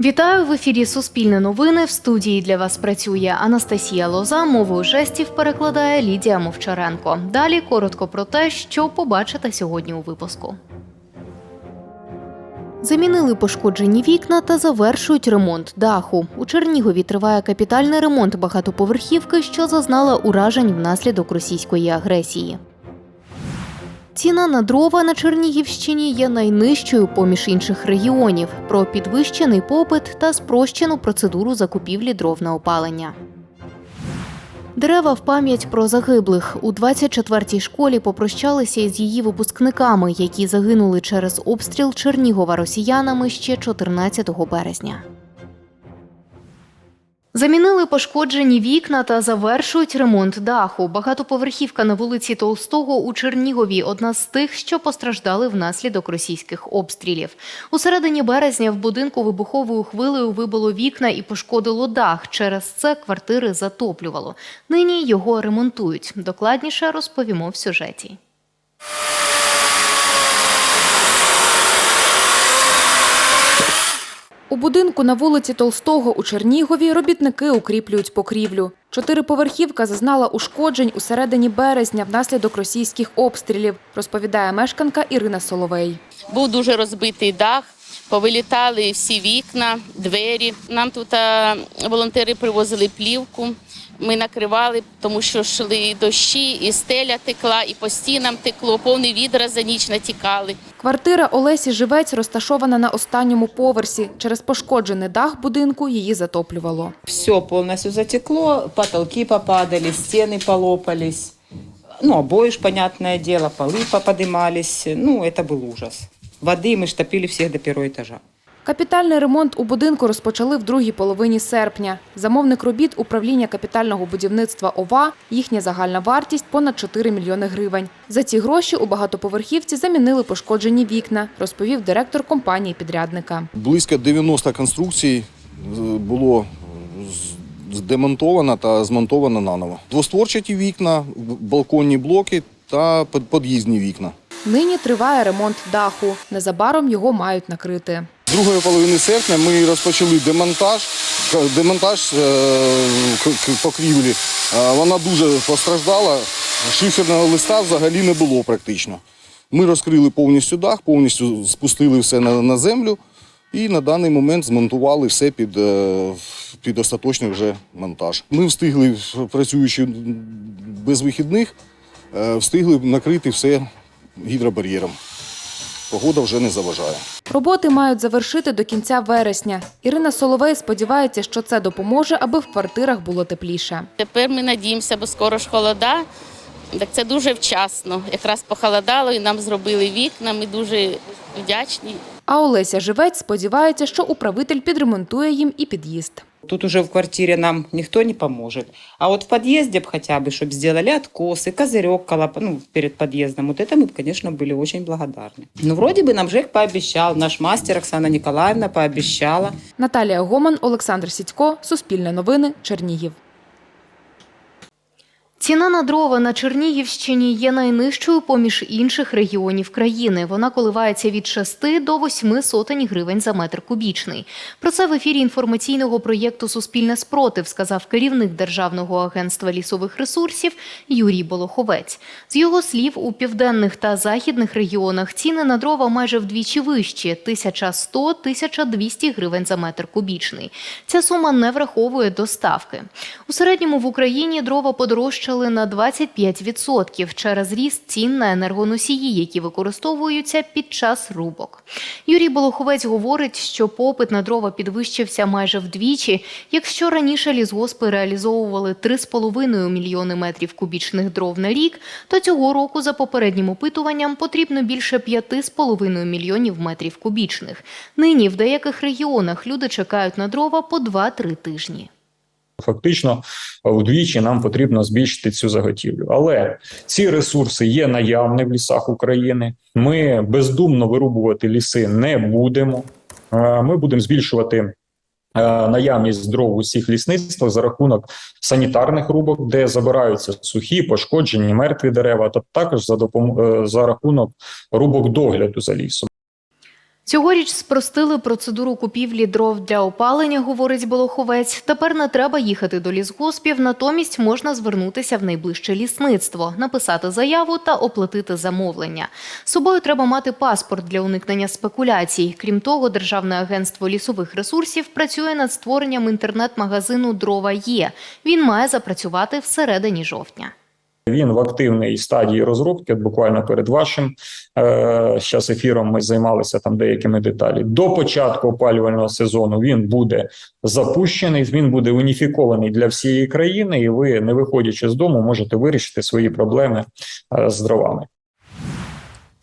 Вітаю в ефірі Суспільне новини. В студії для вас працює Анастасія Лоза. Мовою жестів перекладає Лідія Мовчаренко. Далі коротко про те, що побачите сьогодні у випуску. Замінили пошкоджені вікна та завершують ремонт даху. У Чернігові триває капітальний ремонт багатоповерхівки, що зазнала уражень внаслідок російської агресії. Ціна на дрова на Чернігівщині є найнижчою поміж інших регіонів. Про підвищений попит та спрощену процедуру закупівлі дров на опалення. Дерева в пам'ять про загиблих у 24-й школі попрощалися із її випускниками, які загинули через обстріл Чернігова росіянами ще 14 березня. Замінили пошкоджені вікна та завершують ремонт даху. Багатоповерхівка на вулиці Толстого у Чернігові одна з тих, що постраждали внаслідок російських обстрілів. У середині березня в будинку вибуховою хвилею вибило вікна і пошкодило дах. Через це квартири затоплювало. Нині його ремонтують. Докладніше розповімо в сюжеті. У будинку на вулиці Толстого у Чернігові робітники укріплюють покрівлю. Чотириповерхівка зазнала ушкоджень у середині березня внаслідок російських обстрілів, розповідає мешканка Ірина Соловей. Був дуже розбитий дах, повилітали всі вікна, двері. Нам тут волонтери привозили плівку. Ми накривали, тому що йшли дощі, і стеля текла, і по стінам текло, повні відра за ніч натікали. Квартира Олесі Живець розташована на останньому поверсі. Через пошкоджений дах будинку її затоплювало. Все полностью затекло, потолки попадали, стены полопались. Ну, обои ж, понятное дело, полы поподымались. Ну, это был ужас. Воды мы ж топили всех до первого этажа. Капітальний ремонт у будинку розпочали в другій половині серпня. Замовник робіт управління капітального будівництва ОВА. Їхня загальна вартість понад 4 мільйони гривень. За ці гроші у багатоповерхівці замінили пошкоджені вікна, розповів директор компанії підрядника. Близько 90 конструкцій е, було здемонтовано та змонтовано наново. Двостворчаті вікна, балконні блоки та під- під'їздні вікна. Нині триває ремонт даху. Незабаром його мають накрити. Другої половини серпня ми розпочали демонтаж. Демонтаж е, покрівлі. Е, Вона дуже постраждала. Шиферного листа взагалі не було практично. Ми розкрили повністю дах, повністю спустили все на, на землю і на даний момент змонтували все під, е, під остаточний вже монтаж. Ми встигли, працюючи без вихідних, встигли накрити все гідробар'єром. Погода вже не заважає. Роботи мають завершити до кінця вересня. Ірина Соловей сподівається, що це допоможе, аби в квартирах було тепліше. Тепер ми надіємося, бо скоро ж холода. Так це дуже вчасно. Якраз похолодало і нам зробили вікна. Ми дуже вдячні. А Олеся Живець сподівається, що управитель підремонтує їм і під'їзд. Тут уже в квартире нам никто не поможет. А вот в подъезде б хотя бы, чтобы сделали откосы, козырек колоп... ну, перед подъездом, вот это мы, бы, конечно, были очень благодарны. Ну, вроде бы нам ЖЭК пообещал, наш мастер Оксана Николаевна пообещала. Наталія Гоман, Олександр Сідько, Суспільне новини, Чернігів. Ціна на дрова на Чернігівщині є найнижчою поміж інших регіонів країни. Вона коливається від 6 до 8 сотень гривень за метр кубічний. Про це в ефірі інформаційного проєкту Суспільне спротив сказав керівник Державного агентства лісових ресурсів Юрій Болоховець. З його слів, у південних та західних регіонах ціни на дрова майже вдвічі вищі 1100-1200 гривень за метр кубічний. Ця сума не враховує доставки. У середньому в Україні дрова подорожчали на 25% через ріст цін на енергоносії, які використовуються під час рубок. Юрій Болоховець говорить, що попит на дрова підвищився майже вдвічі. Якщо раніше лісгоспи реалізовували 3,5 мільйони метрів кубічних дров на рік, то цього року за попереднім опитуванням потрібно більше 5,5 мільйонів метрів кубічних. Нині в деяких регіонах люди чекають на дрова по 2-3 тижні. Фактично, удвічі нам потрібно збільшити цю заготівлю. Але ці ресурси є наявні в лісах України. Ми бездумно вирубувати ліси не будемо. Е, Ми будемо збільшувати е, наявність дров у всіх лісництвах за рахунок санітарних рубок, де забираються сухі, пошкоджені, мертві дерева, та також за допом... е, за рахунок рубок догляду за лісом. Цьогоріч спростили процедуру купівлі дров для опалення, говорить Болоховець. Тепер не треба їхати до лісгоспів, натомість можна звернутися в найближче лісництво, написати заяву та оплатити замовлення. З собою треба мати паспорт для уникнення спекуляцій. Крім того, Державне агентство лісових ресурсів працює над створенням інтернет-магазину Дрова є. Він має запрацювати всередині жовтня. Він в активній стадії розробки. Буквально перед вашим е, зараз ефіром ми займалися там деякими деталі. До початку опалювального сезону він буде запущений. Він буде уніфікований для всієї країни, і ви, не виходячи з дому, можете вирішити свої проблеми е, з дровами.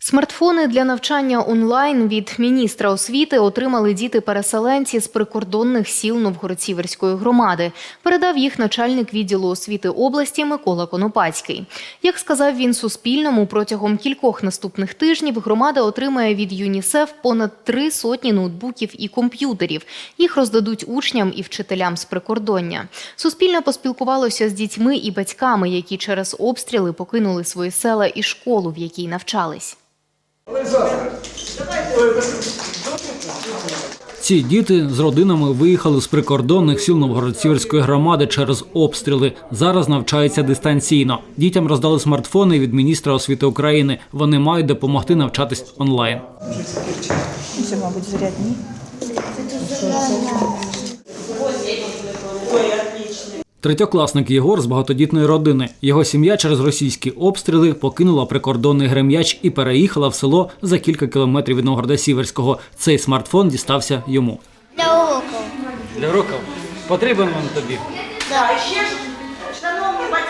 Смартфони для навчання онлайн від міністра освіти отримали діти-переселенці з прикордонних сіл Новгород-Сіверської громади. Передав їх начальник відділу освіти області Микола Конопацький. Як сказав він Суспільному, протягом кількох наступних тижнів громада отримає від ЮНІСЕФ понад три сотні ноутбуків і комп'ютерів. Їх роздадуть учням і вчителям з прикордоння. Суспільне поспілкувалося з дітьми і батьками, які через обстріли покинули свої села і школу, в якій навчались. Ці діти з родинами виїхали з прикордонних сіл Новгород-Сіверської громади через обстріли. Зараз навчаються дистанційно. Дітям роздали смартфони від міністра освіти України. Вони мають допомогти навчатись онлайн. Це, мабуть, зарядні. Третьокласник Єгор з багатодітної родини. Його сім'я через російські обстріли покинула прикордонний Грем'яч і переїхала в село за кілька кілометрів від Новгорода Сіверського. Цей смартфон дістався йому. Для уроків. Для років потрібен він тобі.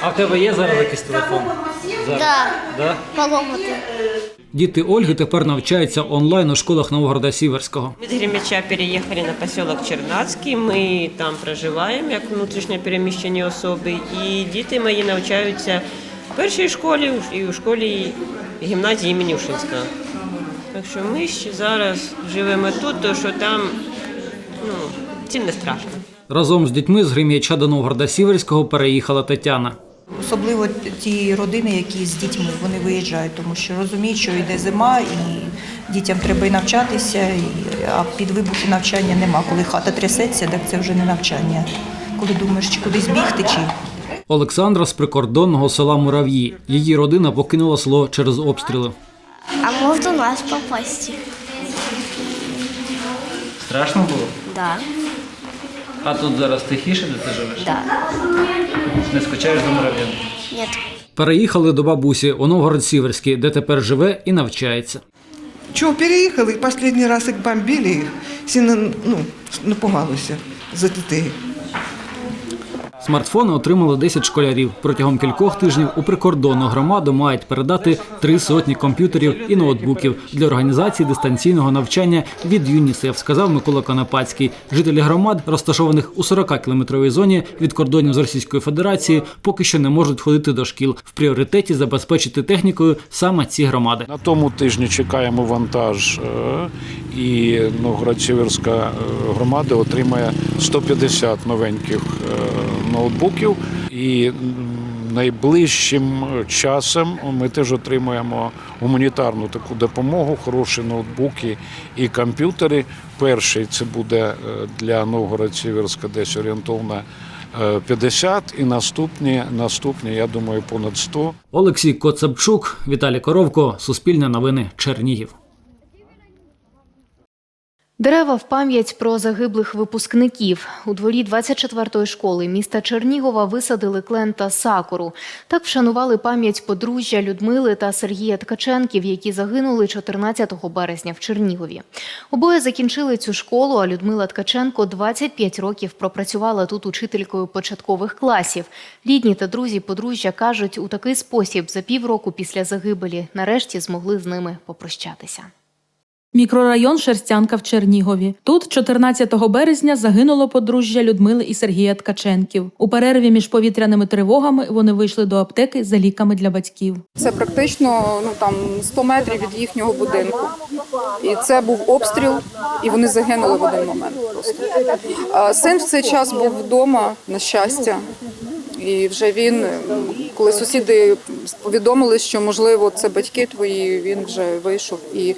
А в тебе є зараз якийсь телефон? Да. Да? Поламати. Діти Ольги тепер навчаються онлайн у школах Новгорода Сіверського. Від Гремяча переїхали на поселок Чернацький. Ми там проживаємо як внутрішньо переміщені особи. І діти мої навчаються в першій школі і у школі гімназії імені Ушинського. Так що ми ще зараз живемо тут, то що там ну, цим не страшно. Разом з дітьми з Грем'яча до Новгорода Сіверського переїхала Тетяна. Особливо ті родини, які з дітьми вони виїжджають, тому що розуміють, що йде зима, і дітям треба і навчатися, і, а під вибухи навчання нема. Коли хата трясеться, так це вже не навчання. Коли думаєш, чи кудись бігти, чи Олександра з прикордонного села Мурав'ї. Її родина покинула село через обстріли. А може до нас попасти? Страшно було? Да. А тут зараз тихіше, де ти живеш? Так. Не скучаєш за Мурав'ям? Ні. Переїхали до бабусі у Новгород Сіверський, де тепер живе і навчається. Чого переїхали? Останній раз як бомбили їх, всі ну, напугалися за дітей. Смартфони отримали 10 школярів. Протягом кількох тижнів у прикордонну громаду мають передати три сотні комп'ютерів і ноутбуків для організації дистанційного навчання від ЮНІСЕФ, сказав Микола Конопацький. Жителі громад, розташованих у 40-кілометровій зоні від кордонів з Російською Федерацією, поки що не можуть ходити до шкіл. В пріоритеті забезпечити технікою саме ці громади. На тому тижні чекаємо вантаж, е, і Новгород-Сіверська е, громада отримає 150 новеньких е, ноутбуків. І найближчим часом ми теж отримаємо гуманітарну таку допомогу, хороші ноутбуки і комп'ютери. Перший це буде е, для Новгород-Сіверська десь орієнтовно е, 50, і наступні, наступні, я думаю, понад 100. Олексій Коцепчук, Віталій Коровко, Суспільне новини, Чернігів. Дерева в пам'ять про загиблих випускників. У дворі 24-ї школи міста Чернігова висадили клен та сакуру. Так вшанували пам'ять подружжя Людмили та Сергія Ткаченків, які загинули 14 березня в Чернігові. Обоє закінчили цю школу, а Людмила Ткаченко 25 років пропрацювала тут учителькою початкових класів. Рідні та друзі подружжя кажуть, у такий спосіб за півроку після загибелі нарешті змогли з ними попрощатися. Мікрорайон Шерстянка в Чернігові. Тут 14 березня загинуло подружжя Людмили і Сергія Ткаченків. У перерві між повітряними тривогами вони вийшли до аптеки за ліками для батьків. Це практично ну там 100 метрів від їхнього будинку. І це був обстріл, і вони загинули в один момент. Просто син в цей час був вдома, на щастя. І вже він, коли сусіди повідомили, що можливо це батьки твої, він вже вийшов і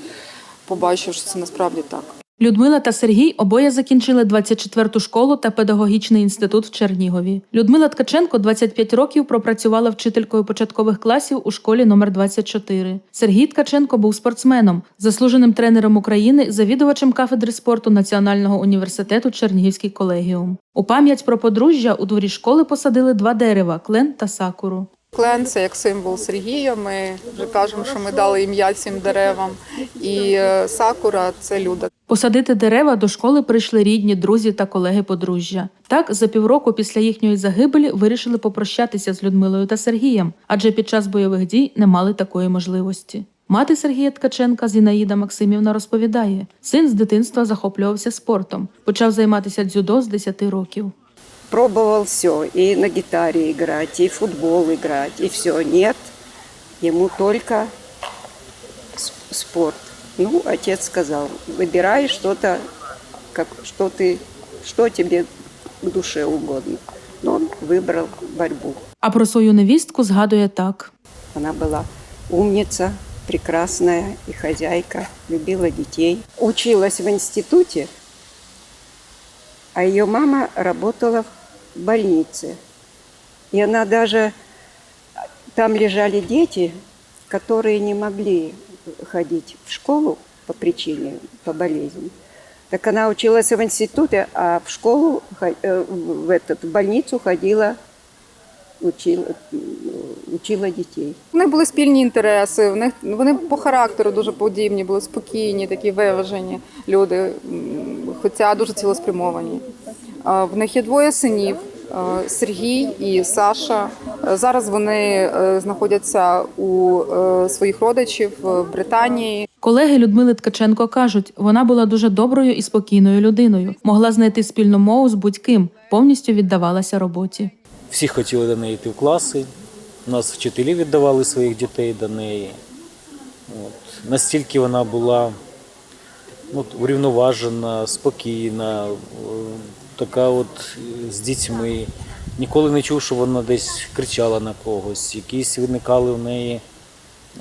побачив, що це насправді так. Людмила та Сергій обоє закінчили 24-ту школу та педагогічний інститут в Чернігові. Людмила Ткаченко 25 років пропрацювала вчителькою початкових класів у школі номер 24. Сергій Ткаченко був спортсменом, заслуженим тренером України, завідувачем кафедри спорту Національного університету Чернігівський колегіум. У пам'ять про подружжя у дворі школи посадили два дерева клен та сакуру. Клен це як символ Сергія. Ми вже кажемо, що ми дали ім'я цим деревам. І е, сакура це люда. Посадити дерева до школи прийшли рідні, друзі та колеги подружжя. Так, за півроку після їхньої загибелі вирішили попрощатися з Людмилою та Сергієм, адже під час бойових дій не мали такої можливості. Мати Сергія Ткаченка Зінаїда Максимівна розповідає: син з дитинства захоплювався спортом, почав займатися дзюдо з 10 років Пробовал все, и на гитаре играть, и в футбол играть, и все. Нет, ему только с- спорт. Ну, отец сказал, выбирай что-то, как, что, ты, что тебе к душе угодно. Но он выбрал борьбу. А про свою невістку згадує так. Она была умница, прекрасная и хозяйка, любила детей. Училась в институте, а ее мама работала в больнице. И она даже... Там лежали дети, которые не могли ходить в школу по причине, по болезни. Так она училась в институте, а в школу, хо- э, в, этот, в больницу ходила, учила, учила дітей. У них були спільні інтереси. В них вони по характеру дуже подібні, були спокійні, такі виважені люди, м, хоча дуже цілеспрямовані. А, В них є двоє синів. е, Сергій і Саша. Е, Зараз вони е, знаходяться у е, своїх родичів в Британії. Колеги Людмили Ткаченко кажуть, вона була дуже доброю і спокійною людиною, могла знайти спільну мову з будь-ким, повністю віддавалася роботі. Всі хотіли до неї йти в класи. У нас вчителі віддавали своїх дітей до неї. От. Настільки вона була ну, урівноважена, спокійна, е, така от з дітьми. Ніколи не чув, що вона десь кричала на когось, якісь виникали в неї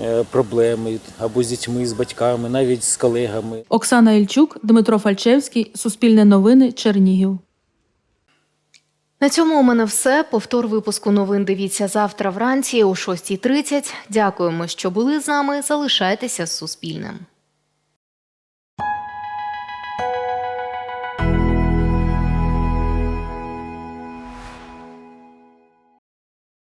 е, проблеми або з дітьми, з батьками, навіть з колегами. Оксана Ільчук, Дмитро Фальчевський, Суспільне новини, Чернігів. На цьому у мене все. Повтор випуску новин дивіться завтра вранці о 6.30. Дякуємо, що були з нами. Залишайтеся з Суспільним.